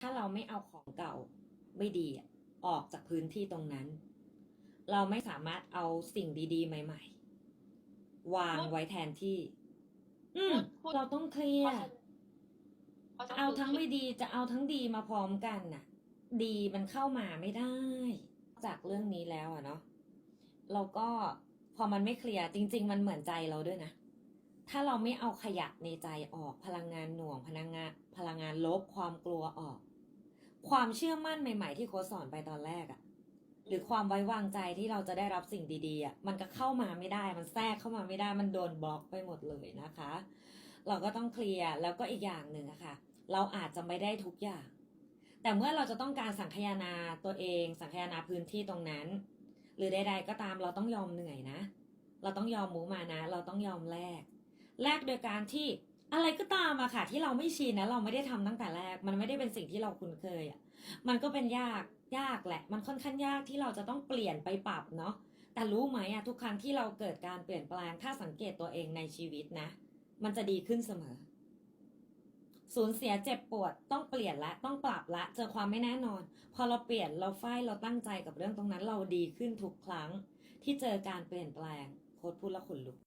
ถ้าเราไม่เอาของเก่าไม่ดีอะออกจากพื้นที่ตรงนั้น เราไม่สามารถเอาสิ่งดี ๆ ใหม่ ๆ วางไว้แทนที่ อืมพูดเราต้องเคลียร์พระฉะนั้นเอาทั้งไม่ดีจะเอาทั้งดีมาพร้อมกันน่ะ ดีมันเข้ามาไม่ได้ จากเรื่องนี้แล้วอะเนาะเราก็พอมันไม่เคลียร์จริง ๆ มันเหมือนใจเราด้วยนะ ถ้าเราไม่เอาขยะในใจออกพลังงานหน่วงพลังงานพลังงานลบความกลัวออก ความเชื่อมั่นใหม่ ๆ ที่โค้ชสอนไปตอนแรกอะหรือความไว้วางใจที่เราจะได้รับสิ่งดีๆอะมันก็เข้ามาไม่ได้ มันแทรกเข้ามาไม่ได้ มันโดนบล็อกไปหมดเลยนะคะ เราก็ต้องเคลียร์แล้วก็อีกอย่างหนึ่งอะค่ะ เราอาจจะไม่ได้ทุกอย่าง แต่เมื่อเราจะต้องการสังคายนาตัวเอง สังคายนาพื้นที่ตรงนั้น หรือใดๆก็ตามเราต้องยอมเหนื่อยนะ เราต้องยอมมูมานะ เราต้องยอมแลก แลกโดยการที่อะไรก็ตามอะค่ะ ที่เราไม่ชินนะเราไม่ได้ทำตั้งแต่แรก มันไม่ได้เป็นสิ่งที่เราคุ้นเคยอะมันก็เป็นยากยากแหละ มันค่อนข้างยากที่เราจะต้องเปลี่ยนไปปรับเนาะแต่รู้ไหมอะทุกครั้งที่เราเกิดการเปลี่ยนแปลงถ้าสังเกตตัวเองในชีวิตนะ มันจะดีขึ้นเสมอ สูญเสียเจ็บปวดต้องเปลี่ยนละต้องปรับละ เจอความไม่แน่นอน พอเราเปลี่ยนเราไฟเราตั้งใจกับเรื่องตรงนั้น เราดีขึ้นทุกครั้ง ที่เจอการเปลี่ยนแปลงโค้ดพูดแล้วขนลุก